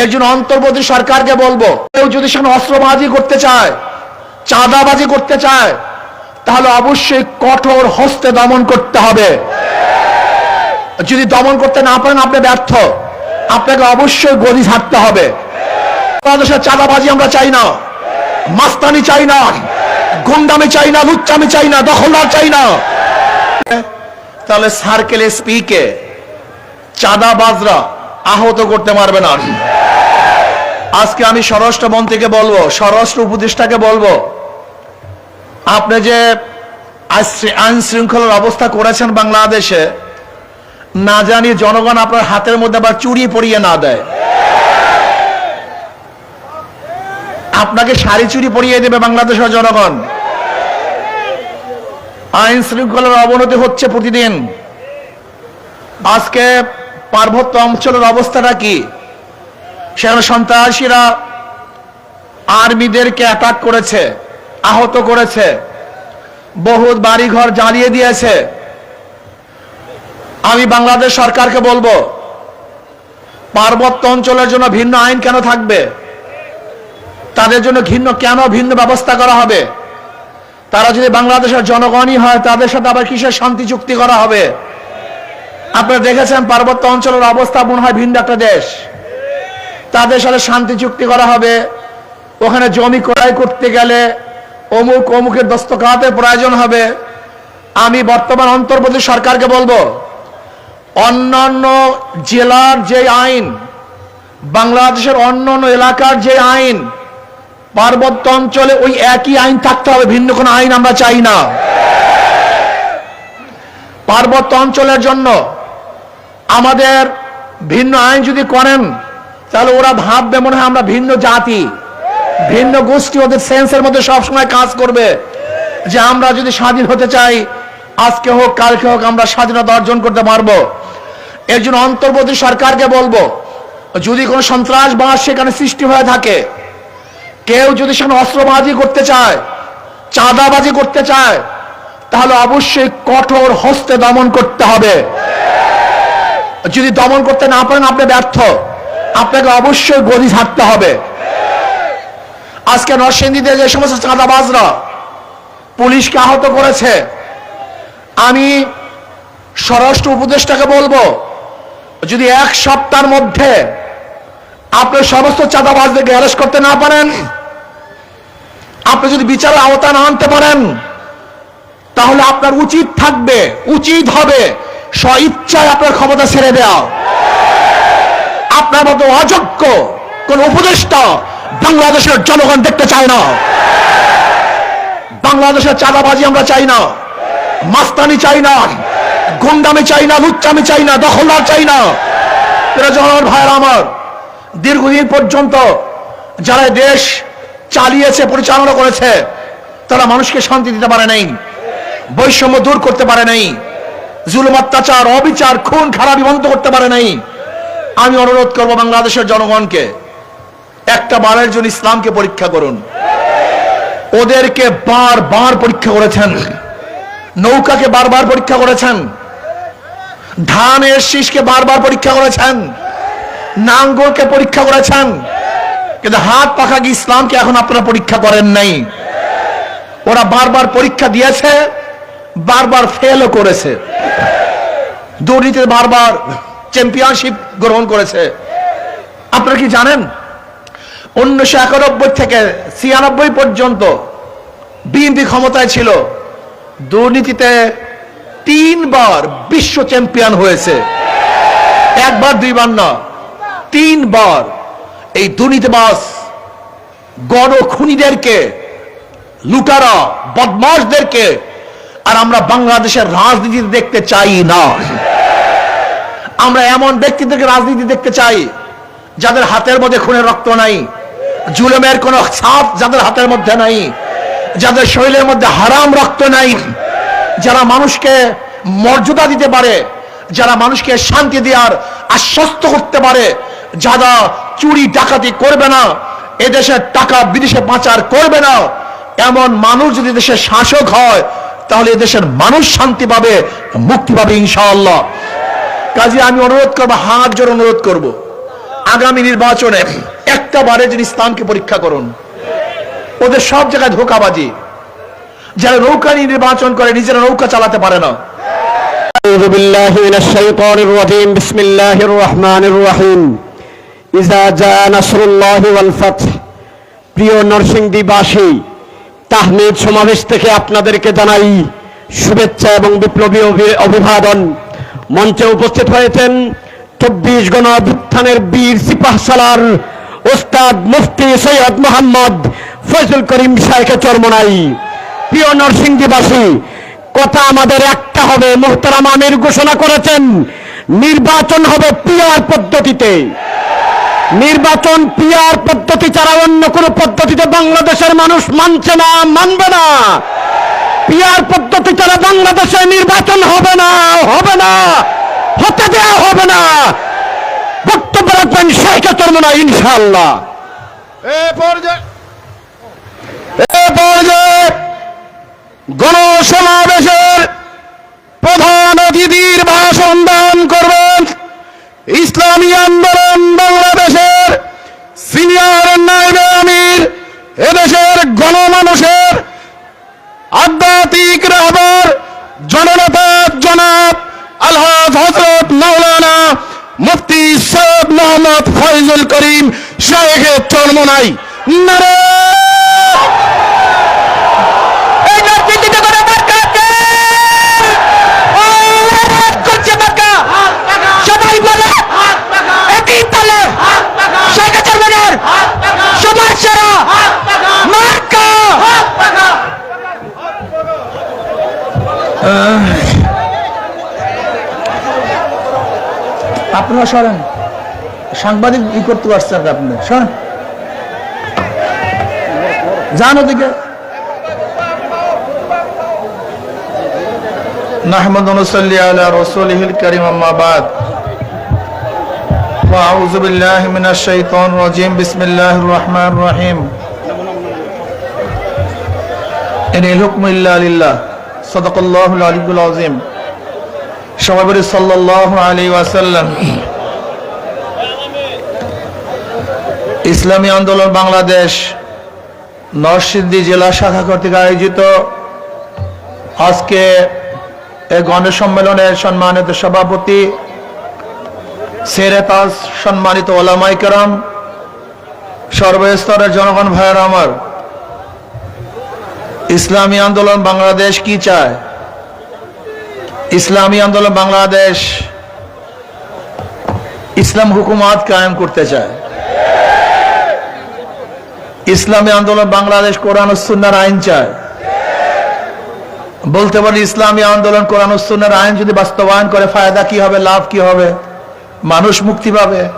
এর জন্য অন্তর্বর্তী সরকারকে বলব, কেউ যদি সেখানে অস্ত্রবাজি করতে চায়, চাঁদাবাজি করতে চায়, তাহলে অবশ্যই কঠোর হস্তে দমন করতে হবে। যদি দমন করতে না পারেন, আপনি ব্যর্থ। আপনাকে অবশ্যই গদি ছাড়তে হবে। চাঁদাবাজি আমরা চাই না। মাস্তানি চাই না। গুন্ডামি চাই না, লুচ্চামি চাই না, দখলদার চাই না। তাহলে সার্কেল এসপি কে? চাঁদাবাজরা আহত করতে পারবে না আজকে আমি স্বরাষ্ট্র মন্ত্রীকে বলব, স্বরাষ্ট্র উপদেষ্টাকে বলব, আপনি যে আইন শৃঙ্খলার অবস্থা করেছেন বাংলাদেশে, না জানি জনগণ আপনার হাতের মধ্যে আবার চুরি পরিয়ে না দেয়। আপনাকে শাড়ি চুরি পরিয়ে দেবে বাংলাদেশের জনগণ। আইন শৃঙ্খলার অবনতি হচ্ছে প্রতিদিন। আজকে পার্বত্য অঞ্চলের অবস্থাটা কি? সেখানে সন্ত্রাসীরা আর্মিদেরকে অ্যাটাক করেছে, আহত করেছে, বহুত বাড়িঘর জ্বালিয়ে দিয়েছে। আমি বাংলাদেশ সরকারকে বলব, পার্বত্য অঞ্চলের জন্য ভিন্ন আইন কেন থাকবে? তাদের জন্য ভিন্ন কেন ভিন্ন ব্যবস্থা করা হবে? তারা যদি বাংলাদেশের জনগণই হয়, তাদের সাথে আবার কিসের শান্তি চুক্তি করা হবে? আপনারা দেখেছেন পার্বত্য অঞ্চলের অবস্থা মনে হয় ভিন্ন একটা দেশ। তাদের সাথে শান্তি চুক্তি করা হবে। ওখানে জমি ক্রয় করতে গেলে অমুক অমুকের দস্তকাতের প্রয়োজন হবে। আমি বর্তমান অন্তর্বর্তী সরকারকে বলব, অন্যান্য জেলার যে আইন, বাংলাদেশের অন্যান্য এলাকার যে আইন, পার্বত্য অঞ্চলে ওই একই আইন থাকতে হবে, ভিন্ন কোনো আইন আমরা চাই না। পার্বত্য অঞ্চলের জন্য আমাদের ভিন্ন আইন যদি করেন তাহলে ওরা ভাববে মনে হয় আমরা ভিন্ন জাতি। ভিন্ন গোষ্ঠী ওদের সেন্সের মধ্যে সবসময় কাজ করবে। যে আমরা যদি স্বাধীন হতে চাই, আজকে হোক, কালকে হোক, আমরা স্বাধীনতা অর্জন করতে পারব। এর জন্য অন্তর্বর্তী সরকারকে বলব, যদি কোনো সন্ত্রাসবাদ সেখানে সৃষ্টি হয়ে থাকে, কেউ যদি সেখানে অস্ত্রবাজি করতে চায়, চাঁদাবাজি করতে চায়, তাহলে অবশ্যই কঠোর হস্তে দমন করতে হবে। যদি দমন করতে না পারেন, আপনি ব্যর্থ। আপনাকে অবশ্যই গদি ছাড়তে হবে। আজকে নরসিংদীতে যে সমস্ত চাঁদাবাজরা পুলিশকে আহত করেছে, আমি স্বরাষ্ট্র উপদেষ্টাকে বলব, যদি এক সপ্তাহের মধ্যে আপনি সমস্ত চাঁদাবাজদেরকে অ্যারেস্ট করতে না পারেন, আপনি যদি বিচারের আওতায় না আনতে পারেন, তাহলে আপনার উচিত থাকবে, উচিত হবে স্ব ইচ্ছায় আপনার ক্ষমতা ছেড়ে দেওয়া। আপনার মতো অযোগ্য কোন উপদেষ্টা বাংলাদেশের জনগণ দেখতে চায় না। বাংলাদেশের চাঁদাবাজি আমরা চাই না। মাস্তানি চাই না। গুন্ডামি চাই না, লুচ্চামি চাই না, দখলদার চাই না। জনগণ আমার, দীর্ঘদিন পর্যন্ত যারা দেশ চালিয়েছে, পরিচালনা করেছে, তারা মানুষকে শান্তি দিতে পারে নাই, বৈষম্য দূর করতে পারে নাই, জুলুম অত্যাচার, অবিচার, খুন, খারাপি বন্ধ করতে পারে নাই। আমি অনুরোধ করব বাংলাদেশের জনগণকে, একটা বারের জন্য ইসলামকে পরীক্ষা করুন। ওদেরকে বার বার পরীক্ষা করেছেন। নৌকাকে বারবার পরীক্ষা করেছেন। ধানের শীষকে বারবার পরীক্ষা করেছেন। নাঙ্গলকে পরীক্ষা করেছেন। কিন্তু হাত পাখা কি ইসলামকে এখন আপনারা পরীক্ষা করেন নাই? ওরা বারবার পরীক্ষা দিয়েছে বারবার ফেলও করেছে। দুর্নীতিতে বারবার চ্যাম্পিয়নশিপ গ্রহণ করেছে। আপনারা কি জানেন? উনিশশো একানব্বই থেকে ছিয়ানব্বই পর্যন্ত বিএনপি ক্ষমতায় ছিল। দুর্নীতিতে তিনবার বিশ্ব চ্যাম্পিয়ন হয়েছে। একবার, দুইবার না, তিনবার এই দুর্নীতিবাস গণ খুনিদেরকে লুটারা বদমাসদেরকে আর আমরা বাংলাদেশের রাজনীতি দেখতে চাই না। আমরা এমন ব্যক্তিদেরকে রাজনীতি দেখতে চাই, যাদের হাতের মধ্যে খুনের রক্ত নাই, জুলুমের কোন ছাপ যাদের হাতের মধ্যে নাই, যাদের শরীরের মধ্যে হারাম রক্ত নাই, যারা মানুষকে মর্যাদা দিতে পারে, যারা মানুষকে শান্তি দেওয়ার, আশ্বস্ত করতে পারে, যারা চুরি, ডাকাতি করবে না এদেশের টাকা বিদেশে পাচার করবে না, এমন মানুষ যদি দেশের শাসক হয়, তাহলে এদেশের মানুষ শান্তি পাবে, মুক্তি পাবে ইনশাআল্লাহ। কাজে আমি অনুরোধ করবো হাত জোর অনুরোধ করব আগামী নির্বাচনে একটা বারে যিনি ইসলামকে পরীক্ষা করুন ওদের সব জায়গায় ধোকাবাজি যারা নৌকা নিয়ে নির্বাচন করে নিজেরা নৌকা চালাতে পারে না أعوذ بالله من الشيطان الرجيم بسم الله الرحمن الرحيم إذا جاء نصر الله والفتح প্রিয় নরসিংদীবাসী তাহমিদ সমাবেশ থেকে আপনাদেরকে জানাই শুভেচ্ছা এবং বিপ্লবী অভি- অভিবাদন মঞ্চে উপস্থিত হয়েছেন চব্বিশ গণ অভ্যুত্থানের বীর সিপাহ সালার ওস্তাদ মুফতি সৈয়দ মোহাম্মদ ফজল করিম শাহেখে চরমনাই। প্রিয় নরসিংদীবাসী, কথা আমাদের একটা হবে, মোহতারাম আমির ঘোষণা করেছেন, নির্বাচন হবে পিয়ার পদ্ধতিতে। নির্বাচন পিয়ার পদ্ধতি ছাড়া অন্য কোনো পদ্ধতিতে বাংলাদেশের মানুষ মানছে না, মানবে না। পিয়ার পদ্ধতি ছাড়া বাংলাদেশে নির্বাচন হবে না হবে না হতে দেওয়া হবে না। বক্তব্য রাখবেন শেখে চর্ম না ইনশাল্লাহ গণসমাবেশের প্রধান অতিথির ভাষণ দান করবেন ইসলামী আন্দোলন বাংলাদেশের সিনিয়র নাইবে আমির। এদেশের গণমানুষের আধ্যাত্মিক মোহাম্মদ ফয়জুল করিম শাহেখে নারে! সমাজ সেরা মার্কা। আপনারা সরেন। সাংবাদিক ই করতে পারছেন আপনি সরেন যান ওদিকে نحمد ونصلي على رسوله الكريم أما بعد وأعوذ بالله من الشيطان الرجيم بسم الله الرحمن الرحيم إن الحكم إلا لله صدق الله العلي العظيم সবাই সাল্লাল্লাহু আলাইহি ওয়াসাল্লাম ইসলামী আন্দোলন বাংলাদেশ নরসিংদী জেলা শাখা কর্তৃক আয়োজিত। আজকে এই গণসম্মেলনের সম্মানিত সভাপতি সেরেতাজ সম্মানিত ওলামাই কেরাম, সর্বস্তরের জনগণ ভাইয়ের আমার, ইসলামী আন্দোলন বাংলাদেশ কি চায়? ইসলামী আন্দোলন বাংলাদেশ ইসলাম হুকুমাত কায়েম করতে চায়। ইসলামী আন্দোলন বাংলাদেশ কোরআন ও সুন্নাহর আইন চায়। বলতে পারি ইসলামী আন্দোলন, কোরআন ও সুন্নাহর আইন যদি বাস্তবায়ন করে, ফায়দা কি হবে, লাভ কি হবে? মানুষ মুক্তি পাবে?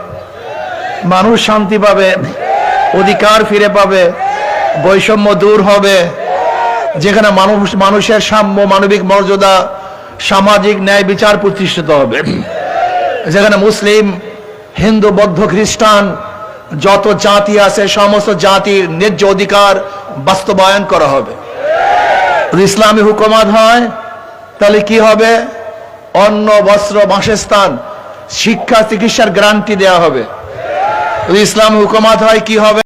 মানুষ শান্তি পাবে? অধিকার ফিরে পাবে? বৈষম্য দূর হবে? যেখানে মানুষ, মানুষের সাম্য, মানবিক মর্যাদা, সামাজিক ন্যায় বিচার প্রতিষ্ঠিত হবে। যেখানে মুসলিম, হিন্দু, বৌদ্ধ, খ্রিস্টান যত জাতি আছে, সমস্ত জাতির ন্যায্য অধিকার বাস্তবায়ন করা হবে। ইসলামী হুকুমাত হয়, তাহলে কি হবে? অন্ন, বস্ত্র, বাসস্থান, শিক্ষা, চিকিৎসার গ্যারান্টি দেয়া হবে। ইসলাম ইসলামী হুকুমাত হয়, কি হবে?